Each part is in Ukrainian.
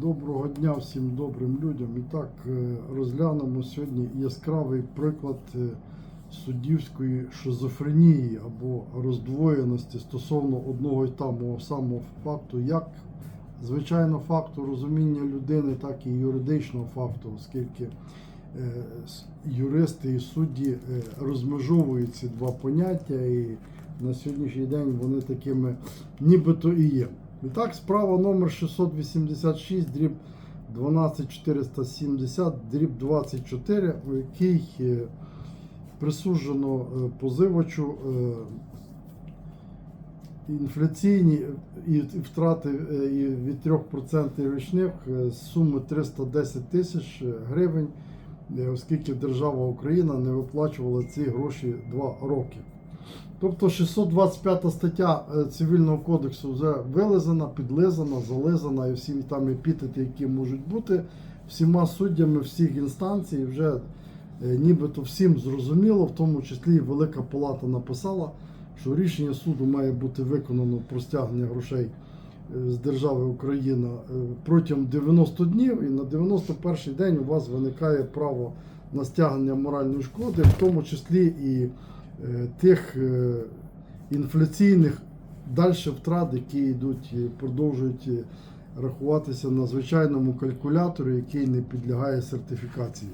Доброго дня всім добрим людям. І так е, розглянемо сьогодні яскравий приклад е, суддівської шизофренії або роздвоєності стосовно одного і того самого факту, як звичайно факту розуміння людини, так і юридичного факту, оскільки е, юристи і судді розмежовують ці два поняття, і на сьогоднішній день вони такими нібито і є. І так, справа номер 686, дріб 12470, дріб 24, у якій е, присуджено е, позивачу е, інфляційні і втрати від 3% річних з суми 310 тисяч гривень, оскільки держава Україна не виплачувала ці гроші 2 роки. Тобто 625 стаття е, Цивільного кодексу вже вилизана, підлизана, зализана і всі там епітети, які можуть бути, всіма суддями всіх інстанцій вже е, нібито всім зрозуміло, в тому числі і Велика Палата написала, що рішення суду має бути виконано про стягнення грошей е, з держави Україна протягом 90 днів, і на 91 день у вас виникає право на стягнення моральної шкоди, в тому числі і тих е, інфляційних далі втрат, які йдуть продовжують е, рахуватися на звичайному калькуляторі, який не підлягає сертифікації.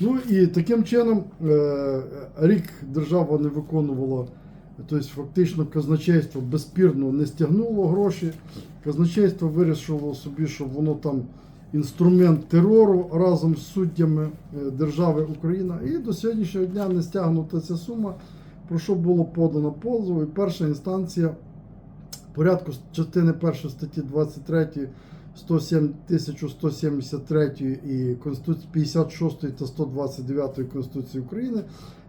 Ну і таким чином е, рік держава не виконувала, тобто фактично казначейство безспірно не стягнуло гроші. Казначейство вирішило собі, що воно там інструмент терору разом з суддями е, держави Україна. І до сьогоднішнього дня не стягнута ця сума, про що було подано позов. І перша інстанція порядку частини 1 статті 23 107 1173 і Конституції 56 та 129 Конституції України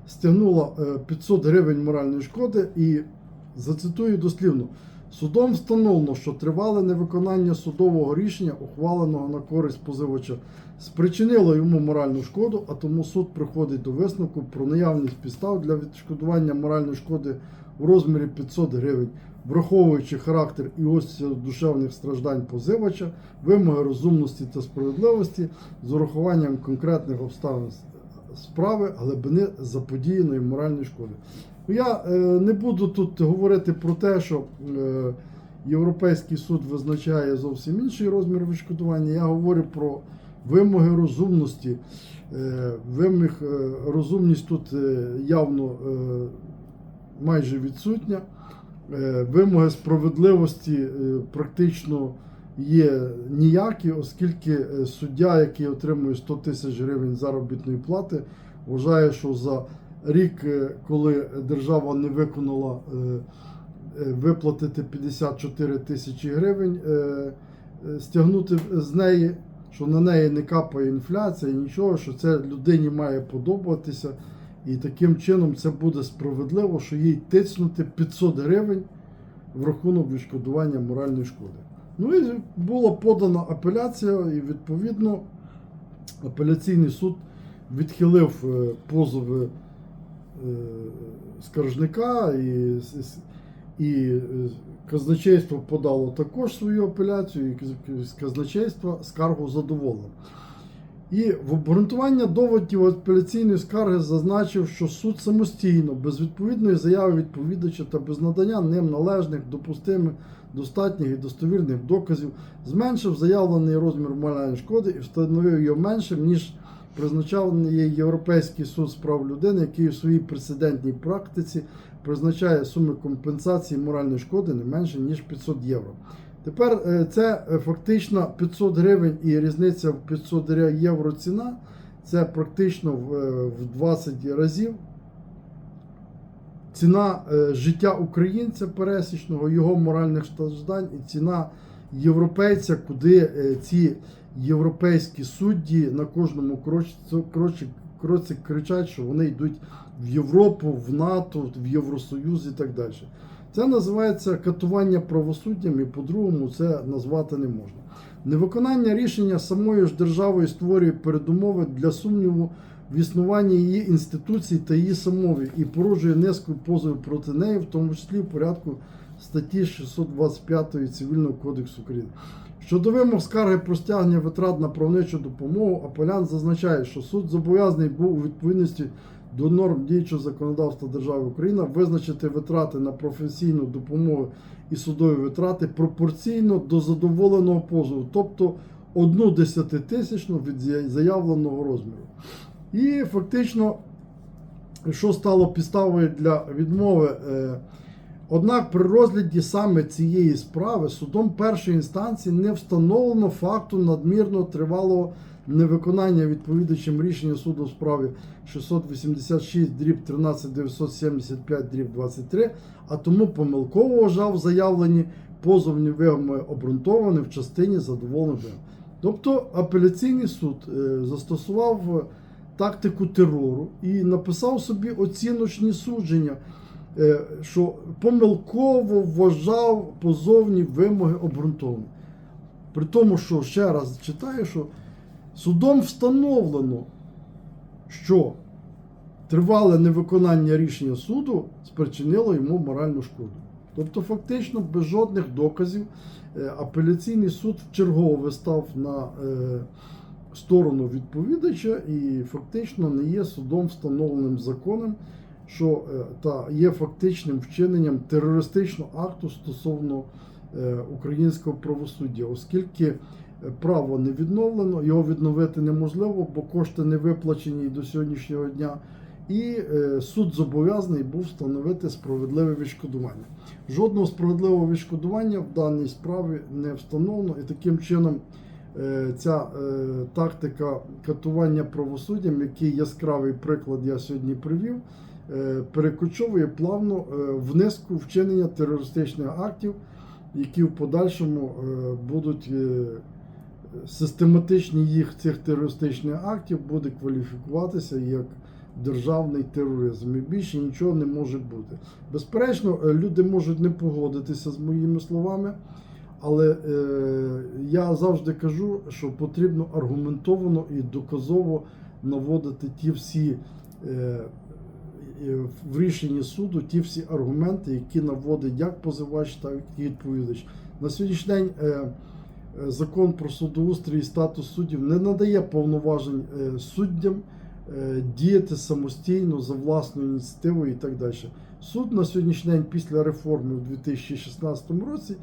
стягнула е, 500 гривень моральної шкоди і зацитую дослівно. Судом встановлено, що тривале невиконання судового рішення, ухваленого на користь позивача, спричинило йому моральну шкоду, а тому суд приходить до висновку про наявність підстав для відшкодування моральної шкоди у розмірі 500 гривень, враховуючи характер і ось душевних страждань позивача, вимоги розумності та справедливості з урахуванням конкретних обставин справи, глибини заподіяної моральної шкоди. Я е, не буду тут говорити про те, що е, Європейський суд визначає зовсім інший розмір відшкодування. Я говорю про вимоги розумності. Е, вимог розумність тут явно майже відсутня. Вимоги справедливості практично є ніякі, оскільки е, суддя, який отримує 100 тисяч гривень заробітної плати, вважає, що за рік, е, коли держава не виконала е, виплатити 54 тисячі гривень, стягнути з неї, що на неї не капає інфляція, нічого, що це людині має подобатися. І таким чином це буде справедливо, що їй тиснути 500 гривень в рахунок відшкодування моральної шкоди. Ну і була подана апеляція, і відповідно апеляційний суд відхилив е, позови е, скаржника і, і е, казначейство подало також свою апеляцію, і каз- казначейство скаргу задоволило. І в обґрунтування доводів апеляційної скарги зазначив, що суд самостійно, без відповідної заяви відповідача та без надання ним належних, допустимих, достатніх і достовірних доказів, зменшив заявлений розмір моральної шкоди і встановив його меншим, ніж призначав Європейський суд з прав людини, який у своїй прецедентній практиці призначає суми компенсації моральної шкоди не менше, ніж 500 євро. Тепер е, це е, фактично 500 гривень і різниця в 500 євро ціна. Це практично в, е, 20 разів. Ціна е, життя українця пересічного, його моральних страждань і ціна європейця, куди е, ці європейські судді на кожному кроці, кроці кричать, що вони йдуть в Європу, в НАТО, в Євросоюз і так далі. Це називається катування правосуддям, і по-другому це назвати не можна. Невиконання рішення самої ж державою створює передумови для сумніву в існуванні її інституцій та її самові і породжує низку позовів проти неї, в тому числі в порядку статті 625 Цивільного кодексу України. Щодо вимог скарги про стягнення витрат на правничу допомогу, апелян зазначає, що суд зобов'язаний був у відповідності до норм діючого законодавства держави Україна визначити витрати на професійну допомогу і судові витрати пропорційно до задоволеного позову, тобто одну десятитисячну від заявленого розміру. І фактично, що стало підставою для відмови. е, Однак при розгляді саме цієї справи судом першої інстанції не встановлено факту надмірно тривалого невиконання відповідачем рішення суду в справі 686 дріб 13975 дріб 23, а тому помилково вважав заявлені позовні вимоги обґрунтовані в частині задоволених. Тобто апеляційний суд е, застосував е, тактику терору і написав собі оціночні судження е, що помилково вважав позовні вимоги обґрунтовані. При тому, що ще раз читаю, що судом встановлено, що тривале невиконання рішення суду спричинило йому моральну шкоду. Тобто, фактично, без жодних доказів е, апеляційний суд вчергово вистав на е, сторону відповідача і фактично не є судом встановленим законом що е, та є фактичним вчиненням терористичного акту стосовно українського правосуддя, оскільки право не відновлено, його відновити неможливо, бо кошти не виплачені до сьогоднішнього дня. І е, суд зобов'язаний був встановити справедливе відшкодування. Жодного справедливого відшкодування в даній справі не встановлено, і таким чином е, ця е, тактика катування правосуддям, який яскравий приклад я сьогодні привів, е, перекочовує плавно е, в низку вчинення терористичних актів, які в подальшому е, будуть е, систематичні їх цих терористичних актів буде кваліфікуватися як державний тероризм. І більше нічого не може бути. Безперечно, е, люди можуть не погодитися з моїми словами. Але е, я завжди кажу, що потрібно аргументовано і доказово наводити ті всі е, в рішенні суду, ті всі аргументи, які наводить як позивач, так і відповідач. На сьогоднішній день закон про судоустрій і статус суддів не надає повноважень е, суддям е, діяти самостійно за власною ініціативою і так далі. Суд на сьогоднішній день після реформи в 2016 році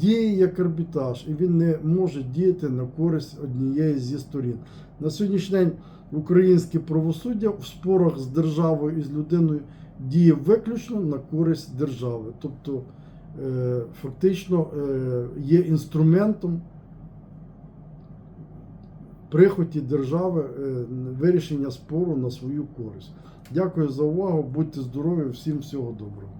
діє як арбітраж, і він не може діяти на користь однієї зі сторін. На сьогоднішній день українське правосуддя в спорах з державою і з людиною діє виключно на користь держави. Тобто е, фактично е, є інструментом прихоті держави е, вирішення спору на свою користь. Дякую за увагу, будьте здорові, всім всього доброго.